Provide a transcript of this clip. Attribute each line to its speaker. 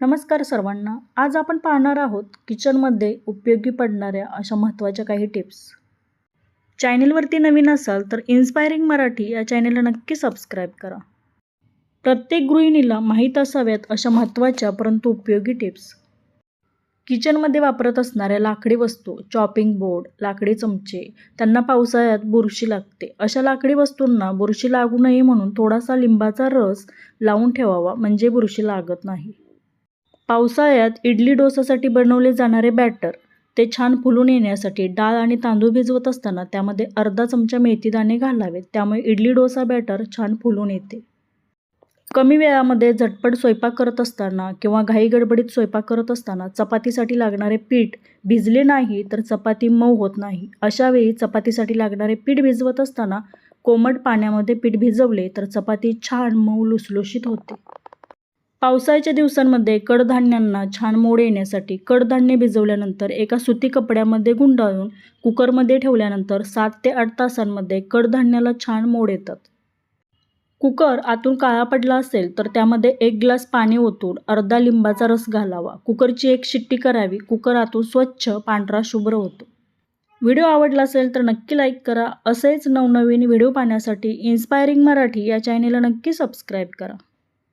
Speaker 1: नमस्कार सर्वांना. आज आपण पाहणार आहोत किचनमध्ये उपयोगी पडणाऱ्या अशा महत्त्वाच्या काही टिप्स. चॅनेलवरती नवीन असाल तर इन्स्पायरिंग मराठी या चॅनेलला नक्की सबस्क्राईब करा. प्रत्येक गृहिणीला माहीत असाव्यात अशा महत्त्वाच्या परंतु उपयोगी टिप्स. किचनमध्ये वापरत असणाऱ्या लाकडी वस्तू चॉपिंग बोर्ड लाकडी चमचे त्यांना पावसाळ्यात बुरशी लागते. अशा लाकडी वस्तूंना बुरशी लागू नये म्हणून थोडासा लिंबाचा रस लावून ठेवावा म्हणजे बुरशी लागत नाही. पावसाळ्यात इडली डोसासाठी बनवले जाणारे बॅटर. ते छान फुलून येण्यासाठी डाळ आणि तांदूळ भिजवत असताना त्यामध्ये अर्धा चमचा मेथीदाणे घालावेत. त्यामुळे इडली डोसा बॅटर छान फुलून येते. कमी वेळामध्ये झटपट स्वयंपाक करत असताना किंवा घाई गडबडीत स्वयंपाक करत असताना चपातीसाठी लागणारे पीठ भिजले नाही तर चपाती मऊ होत नाही. अशा वेळी चपातीसाठी लागणारे पीठ भिजवत असताना कोमट पाण्यामध्ये पीठ भिजवले तर चपाती छान मऊ लुसलुशीत होते. पावसाळ्याच्या दिवसांमध्ये कडधान्यांना छान मोड येण्यासाठी कडधान्य भिजवल्यानंतर एका सुती कपड्यामध्ये गुंडाळून कुकरमध्ये ठेवल्यानंतर सात ते आठ तासांमध्ये कडधान्याला छान मोड येतात. कुकर आतून काळा पडला असेल तर त्यामध्ये एक ग्लास पाणी ओतून अर्धा लिंबाचा रस घालावा. कुकरची एक शिट्टी करावी. कुकर आतून स्वच्छ पांढरा शुभ्र होतो. व्हिडिओ आवडला असेल तर नक्की लाईक करा. असेच नवनवीन व्हिडिओ पाहण्यासाठी इन्स्पायरिंग मराठी या चॅनेलला नक्की सबस्क्राईब करा.